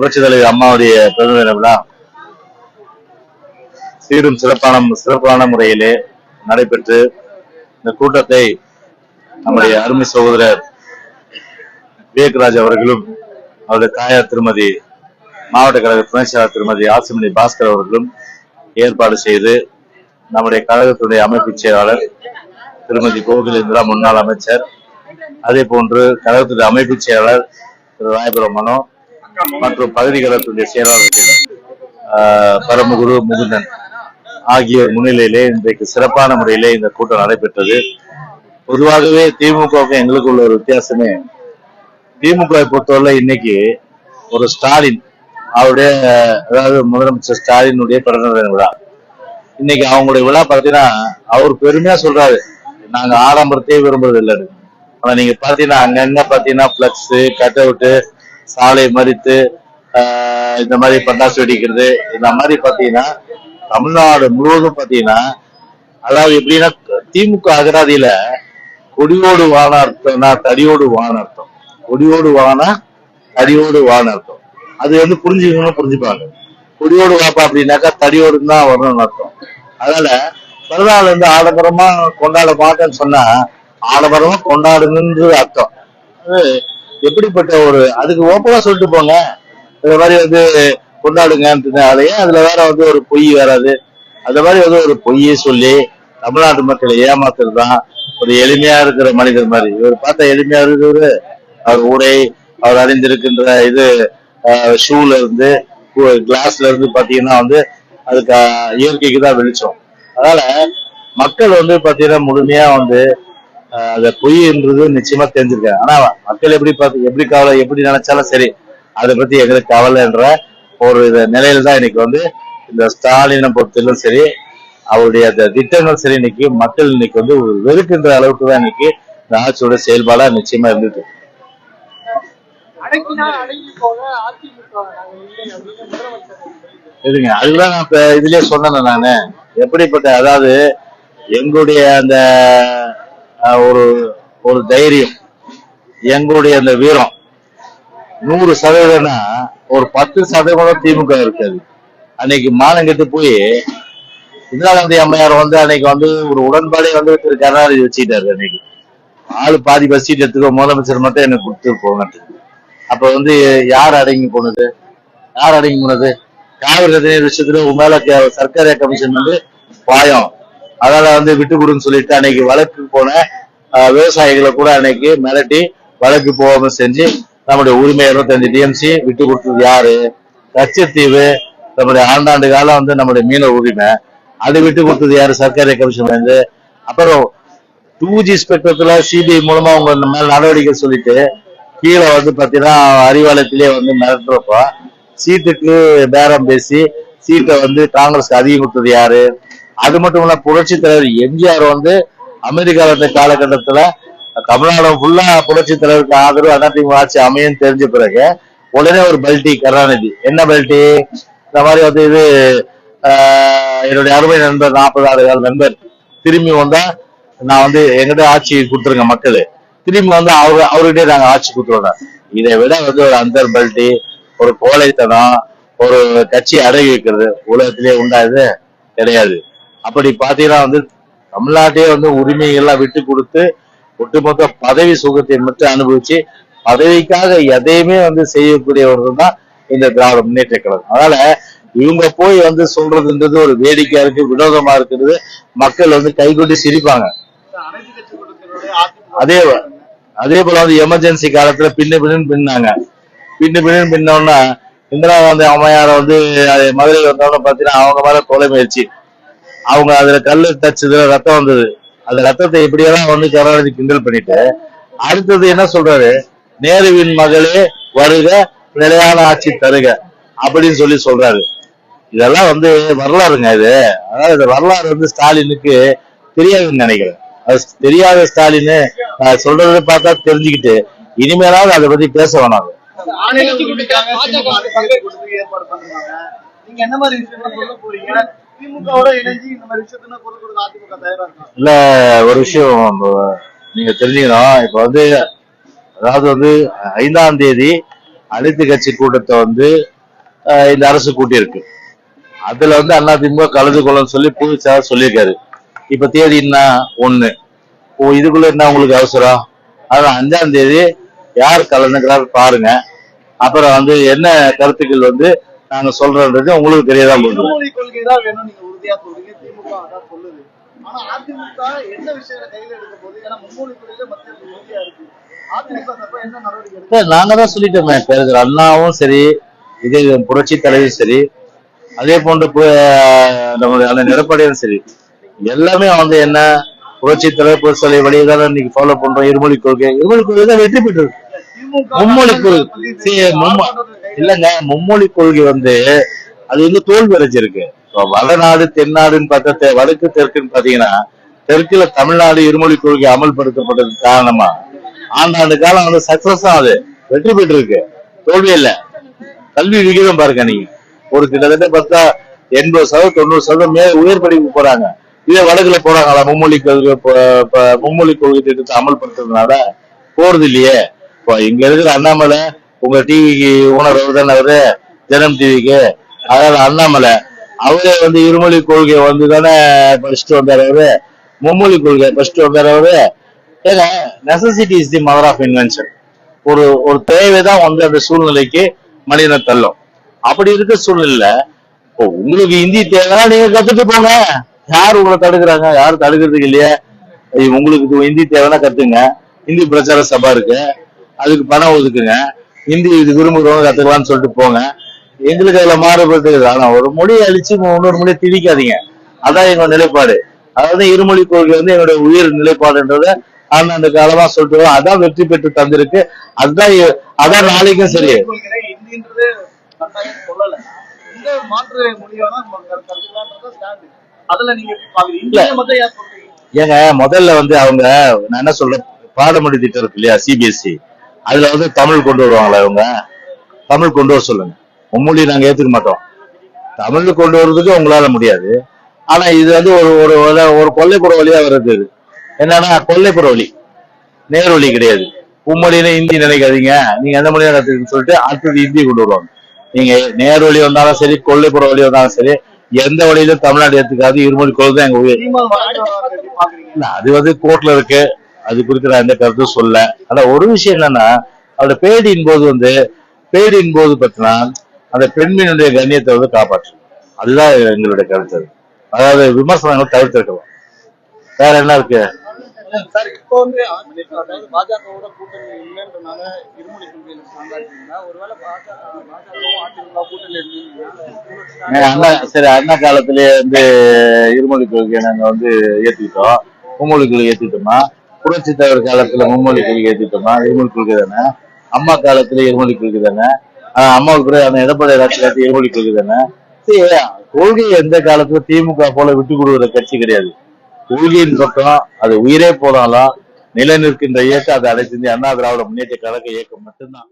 புரட்சி தலைவர் அம்மாவுடைய பிறந்த தின விழா. சீரும் சிறப்பான சிறப்பான முறையிலே நடைபெற்று இந்த கூட்டத்தை நம்முடைய அருமை சகோதரர் விவேக்ராஜ் அவர்களும் அவருடைய தாயார் திருமதி மாவட்ட கழக துணை செயலாளர் திருமதி ஆசிமணி பாஸ்கர் அவர்களும் ஏற்பாடு செய்து நம்முடைய கழகத்துடைய அமைப்பு செயலாளர் திருமதி கோகுலேந்திரா முன்னாள் அமைச்சர் அதே போன்று கழகத்துடைய அமைப்பு செயலாளர் திரு ராயபுரம் மனோ மற்றும் பகுதி கழகத்துடைய செயலாளர்கள் பரமகுரு முகுந்தன் ஆகியோர் முன்னிலையிலே இன்றைக்கு சிறப்பான முறையிலே இந்த கூட்டம் நடைபெற்றது. பொதுவாகவே திமுகவுக்கும் எங்களுக்கு உள்ள ஒரு வித்தியாசமே திமுகவை பொறுத்தவரை இன்னைக்கு ஒரு ஸ்டாலின் அவருடைய அதாவது முதலமைச்சர் ஸ்டாலினுடைய பிறந்த தின விழா. இன்னைக்கு அவங்களுடைய விழா பார்த்தீங்கன்னா அவர் பெருமையா சொல்றாரு நாங்க ஆடம்பரத்தையே விரும்புறது இல்லைன்னு. ஆனா நீங்க பாத்தீங்கன்னா அங்கங்க பாத்தீங்கன்னா பிளக்ஸ் கட் அவுட்டு சாலை மறித்து ஆஹ் இந்த மாதிரி பட்டாசு வெடிக்கிறது இந்த மாதிரி பாத்தீங்கன்னா தமிழ்நாடு முழுவதும் பாத்தீங்கன்னா அதாவது எப்படின்னா திமுக அகராதியில கொடியோடு வான அர்த்தம்னா தடியோடு வான அர்த்தம். கொடியோடு வானா தடியோடு வான அர்த்தம். அது வந்து புரிஞ்சுக்கணும் புரிஞ்சுப்பாங்க. கொடியோடு வாப்பா அப்படின்னாக்கா தடியோடு தான் வரணும்னு அர்த்தம். அதனால பிறநாள் வந்து ஆடம்பரமா கொண்டாட மாட்டேன்னு சொன்னா ஆடம்பரமா கொண்டாடுங்கன்றது அர்த்தம். அது எப்படிப்பட்ட ஒரு அதுக்கு ஓப்பனா சொல்லிட்டு போங்க. இந்த மாதிரி வந்து கொண்டாடுங்கன்றதுனாலயே அதுல வேற வந்து ஒரு பொய் வராது அந்த மாதிரி வந்து ஒரு பொய்யை சொல்லி தமிழ்நாட்டு மக்களை ஏமாத்துறது தான் ஒரு எளிமையா இருக்கிற மனிதர் மாதிரி. இவர் பார்த்தா எளிமையா இருக்கிறவரு. அவர் உடை அவர் அணிந்திருக்கின்ற இது ஷூல இருந்து கிளாஸ்ல இருந்து பாத்தீங்கன்னா வந்து அதுக்கு இயற்கைக்கு தான் வெளிச்சம். அதனால மக்கள் வந்து பாத்தீங்கன்னா முழுமையா வந்து அந்த பொய்ன்றது நிச்சயமா தெரிஞ்சிருக்காங்க ஆனா மக்கள் எப்படி பார்த்து எப்படி கவலை எப்படி நினைச்சாலும் சரி அதை பத்தி எங்களுக்கு கவலைன்ற ஒரு இத நிலையில தான் இன்னைக்கு வந்து இந்த ஸ்டாலினை பொறுத்தவரையிலும் சரி அவருடைய அந்த திட்டங்கள் சரி இன்னைக்கு மக்கள் இன்னைக்கு வந்து ஒரு வெறுக்கின்ற அளவுக்கு தான் இன்னைக்கு இந்த ஆட்சியோட செயல்பாடா நிச்சயமா சொல்லியிருக்காரு. இதுங்க அதுதான் நான் இப்ப இதுலயே சொன்னேன் நானு. எப்படிப்பட்ட அதாவது எங்களுடைய அந்த ஒரு ஒரு தைரியம். எங்களுடைய அந்த வீரம். நூறு சதவீதம்னா ஒரு பத்து சதவீதம் திமுக இருக்காது. அன்னைக்கு மானம் கெட்டு போய் இந்திரா காந்தி அம்மையார் வந்து அன்னைக்கு வந்து ஒரு உடன்பாடே வந்து திரு கருணாநிதி வச்சுக்கிட்டாரு அன்னைக்கு. ஆளு பாதி பஸ் சீட் எடுத்துக்கோ முதலமைச்சர் மட்டும் எனக்கு கொடுத்து போனது அப்ப வந்து யார் அடங்கி போனது? யார் அடங்கி போனது? காவிரி விஷயத்துல உன் மேல சர்க்காரிய கமிஷன் வந்து பாயம். அதால வந்து விட்டு கொடுன்னு சொல்லிட்டு அன்னைக்கு வழக்கு போன விவசாயிகளை கூட அன்னைக்கு மிரட்டி வழக்கு போகாம செஞ்சு நம்முடைய உரிமை இருபத்தஞ்சு டிஎம்சி விட்டு கொடுத்தது யாரு? லட்சத்தீவு நம்முடைய ஆண்டாண்டு காலம் வந்து நம்முடைய மீன உரிமை. அது விட்டு கொடுத்தது யாரு? சர்க்காரிய கமிஷன் வந்து. அப்புறம் டூ ஜி ஸ்பெக்ட்ரத்துல சிபிஐ மூலமா உங்க மேல நடவடிக்கை சொல்லிட்டு கீழே வந்து பாத்தீங்கன்னா அறிவாலயத்திலேயே வந்து மிரட்டுறப்போ சீட்டுக்கு பேரம் பேசி சீட்டை வந்து காங்கிரஸ்க்கு அதிகம் கொடுத்தது யாரு? அது மட்டும் இல்ல புரட்சி தலைவர் எம்ஜிஆர் வந்து அமெரிக்கால இருந்த காலகட்டத்துல தமிழ்நாடு ஃபுல்லா புரட்சி தலைவருக்கு ஆதரவு அதிமுக ஆட்சி அமையும் தெரிஞ்ச பிறகு உடனே ஒரு பல்டி கருணாநிதி. என்ன பல்டி? இந்த மாதிரி வந்து இது என்னுடைய அருமை நண்பர் நாற்பது ஆறு கால நண்பர் திரும்பி வந்தா நான் வந்து எங்கிட்ட ஆட்சி கொடுத்துருங்க மக்கள். திரும்பி வந்து அவரு அவர்கிட்டயே நாங்க ஆட்சி கொடுத்துருவோம் இதை விட வந்து ஒரு அந்தர் பல்ட்டி ஒரு கோழைத்தனம் ஒரு கட்சி அடகி வைக்கிறது உலகத்திலே உண்டாது கிடையாது. அப்படி பாத்தீங்கன்னா வந்து தமிழ்நாட்டையே வந்து உரிமைகள்லாம் விட்டு கொடுத்து ஒட்டுமொத்த பதவி சுகத்தை மட்டும் அனுபவிச்சு பதவிக்காக எதையுமே வந்து செய்யக்கூடியவர்கள் தான் இந்த திராவிட முன்னேற்ற கழகம். அதனால இவங்க போய் வந்து சொல்றதுன்றது ஒரு வேடிக்கையா இருக்கு வினோதமா இருக்கிறது. மக்கள் வந்து கைகொட்டி சிரிப்பாங்க. அதே அதே போல வந்து எமர்ஜென்சி காலத்துல பின்ன பின்னு பின்னாங்க. பின்னு பின்னு பின்னோன்னா இந்திரா காந்தி அம்மையார் வந்து மதுரை வந்தோன்னு பாத்தீங்கன்னா அவங்க மேல கொலை முயற்சி. அவங்க அதுல கல்லு தச்சதுல ரத்தம் வந்தது. அந்த ரத்தத்தை இப்படியெல்லாம் வந்து கருணாநிதி கிண்டல் பண்ணிட்டு அடுத்தது என்ன சொல்றாரு? நேருவின் மகளே வருக நிலையான ஆட்சி தருக அப்படின்னு சொல்லி சொல்றாரு. இதெல்லாம் வந்து வரலாறுங்க இது. அதாவது இந்த வரலாறு வந்து ஸ்டாலினுக்கு தெரியாதுன்னு நினைக்கிறேன். அது தெரியாத ஸ்டாலின் சொல்றதை பார்த்தா தெரிஞ்சுக்கிட்டு இனிமேலாவது அதை பத்தி பேச வேணாம். நீங்க என்ன மாதிரி சொல்ல போறீங்க? இல்ல ஒரு விஷயம் நீங்க தெரிஞ்சுக்கணும். இப்ப வந்து அதாவது வந்து ஐந்தாம் தேதி அனைத்து கட்சி கூட்டத்தை வந்து இந்த அரசு கூட்டியிருக்கு. அதுல வந்து அதிமுக கலந்து கொள்ளன்னு சொல்லி புதுசா சொல்லியிருக்காரு. இப்ப தேதி என்ன? ஒண்ணு. ஓ இதுக்குள்ள என்ன உங்களுக்கு அவசரம்? அதான் அஞ்சாம் தேதி யார் கலந்துக்கிறாரு பாருங்க. அப்புறம் வந்து என்ன கருத்துக்கள் வந்து நாங்க சொல்றோன்றது உங்களுக்கு தெரியதான் போகுது இருமொழி கொள்கை தான் வேணும் நீங்க உறுதியா சொல்றீங்க திமுக அதான் சொல்லுது. ஆனா அதிமுக என்ன விஷயத்தை கையில எடுக்க போகுது ஏன்னா மும்மொழி கொள்கையில மத்திய உறுதியா இருக்கு. நாங்க தான் சொல்லிட்டோமே அண்ணாவும் சரி இதே புரட்சி தலைவியும் சரி அதே போன்று நம்முடைய அண்ணன் எடப்பாடியும் சரி எல்லாமே வந்து என்ன புரட்சி தலைவர் புரட்சி வழியை தான் இன்னைக்கு ஃபாலோ பண்றோம். இருமொழி கொள்கை இருமொழி கொள்கை தான் வெற்றி பெற்றது. மும்மொழி கொள்கை. இல்லங்க மும்மொழி கொள்கை வந்து அது வந்து தோல்வி அடைஞ்சிருக்கு. இப்ப வடநாடு தென்னாடுன்னு பார்த்தா வடக்கு தெற்குன்னு பாத்தீங்கன்னா தெற்குல தமிழ்நாடு இருமொழி கொள்கை அமல்படுத்தப்பட்டது காரணமா? ஆண்டாண்டு காலம் வந்து சக்சஸ் அது. வெற்றி பெற்றிருக்கு. தோல்வி இல்ல. கல்வி விகிதம் பாருங்க நீங்க. ஒரு கிட்டத்தட்ட பார்த்தா எண்பது சதவீதம் தொண்ணூறு சதவீதம் மேல உயர் படிப்பு போறாங்க. இதே வடக்குல போறாங்களா மும்மொழி கொள்கை மும்மொழி கொள்கை திட்டத்தை அமல்படுத்துறதுனால போறது இல்லையே. இப்போ இங்க இருக்கிற அண்ணாமலை உங்க டிவிக்கு உணர்வு தானே அவரு? ஜனம் டிவிக்கு அதாவது அண்ணாமலை அவரே வந்து இருமொழி கொள்கை வந்து தானே ஃபர்ஸ்ட் வந்தார். அவரு மும்மொழி கொள்கை ஃபர்ஸ்ட் வந்தார் அவரு. ஏங்க necessity is the mother of invention ஒரு ஒரு தேவைதான் வந்து அந்த சூழ்நிலைக்கு மனிதனை தள்ளும். அப்படி இருக்க சூழ்நிலையில உங்களுக்கு ஹிந்தி தேவைன்னா நீங்க கத்துட்டு போங்க. யார் உங்களை தடுக்கிறாங்க? யாரும் தடுக்கிறதுக்கு இல்லையே? உங்களுக்கு இது ஹிந்தி தேவைன்னா கத்துங்க. ஹிந்தி பிரச்சார சபா இருக்கு. அதுக்கு பணம் ஒதுக்குங்க. ஹிந்தி இது விரும்புகிறவங்க கத்துக்கலாம்னு சொல்லிட்டு போங்க. எங்களுக்கு அதுல மாறுபட்டு ஆனா ஒரு மொழியை அழிச்சு இன்னொரு மொழியை திணிக்காதீங்க. அதான் எங்க நிலைப்பாடு. அதாவது இருமொழி கொள்கை வந்து என்னோட உயிர் நிலைப்பாடுன்றத ஆனா அந்த காலமா சொல்லிட்டு. அதான் வெற்றி பெற்று தந்திருக்கு. அதுதான் எ- அதான் நாளைக்கும் சரி. ஏங்க முதல்ல வந்து அவங்க நான் என்ன சொல்றேன் பாடமொழி திட்டம் இருக்கு இல்லையா சிபிஎஸ்சி அதுல வந்து தமிழ் கொண்டு வருவாங்களா இவங்க? தமிழ் கொண்டு வர சொல்லுங்க. மும்மொழி நாங்க ஏத்துக்க மாட்டோம். தமிழ் கொண்டு வர்றதுக்கு உங்களால முடியாது. ஆனா இது வந்து ஒரு ஒரு ஒரு- கொல்லைப்புற வழியா வருது இது. என்னன்னா கொல்லைப்புற வழி. நேர் வழி கிடையாது. மும்மொழியில ஹிந்தி நினைக்காதீங்க. நீங்க எந்த மொழியா கத்துக்குன்னு சொல்லிட்டு அடுத்தது ஹிந்தி கொண்டு வருவாங்க. நீங்க நேர் வழி வந்தாலும் சரி கொல்லைப்புற வழி வந்தாலும் சரி எந்த வழியிலும் தமிழ்நாடு ஏத்துக்காது. இருமொழி கொள்கை தான் எங்க உயிர் சீமான் அது வந்து கோர்ட்ல இருக்கு. அது குறித்து நான் எந்த கருத்தும் சொல்ல ஆனா ஒரு விஷயம் என்னன்னா அவரோட பேடியின் போது வந்து பேடியின் போது பார்த்தீங்கன்னா அந்த பெண்மணியுடைய கண்ணியத்தை வந்து காப்பாற்று அதுதான் எங்களுடைய கருத்து. அதாவது விமர்சனங்கள் தவிர்த்திருக்கலாம் வேற என்ன இருக்கு? சார் இப்போ வந்து அதாவது பாஜகவோட கூட்டணி இல்லைன்றனால இருமொழி கொள்கையில ஸ்ட்ராங்கா இருக்கீங்களா ஒருவேளை பாஜக பாஜகவும் அதிமுக கூட்டணி இருந்தீங்கன்னா ஏன் அண்ணா சரி அண்ணா காலத்திலேயே வந்து இருமொழி கொள்கையை நாங்க வந்து ஏத்துக்கிட்டோம் மும்மொழி கொள்கை ஏத்துக்கிட்டோமா புரட்சி தலைவர் காலத்துல மும்மொழி கொள்கை ஏத்துக்கிட்டோமா இருமொழி கொள்கை தானே? அம்மா காலத்துல இருமொழி கொள்கை தானே? அம்மாவுக்கு அந்த எடப்பாடி ஆட்சி காலத்துல இருமொழி கொள்கை எந்த காலத்துல திமுக போல விட்டு கொடுக்குற கட்சி கிடையாது. கொள்கையின் பக்கம் அது உயிரே போனாலும் நிலை நிற்கின்ற இயக்கம் அதை அடைச்சிருந்து அண்ணா திராவிட முன்னேற்ற கழக இயக்கம் மட்டும்தான்.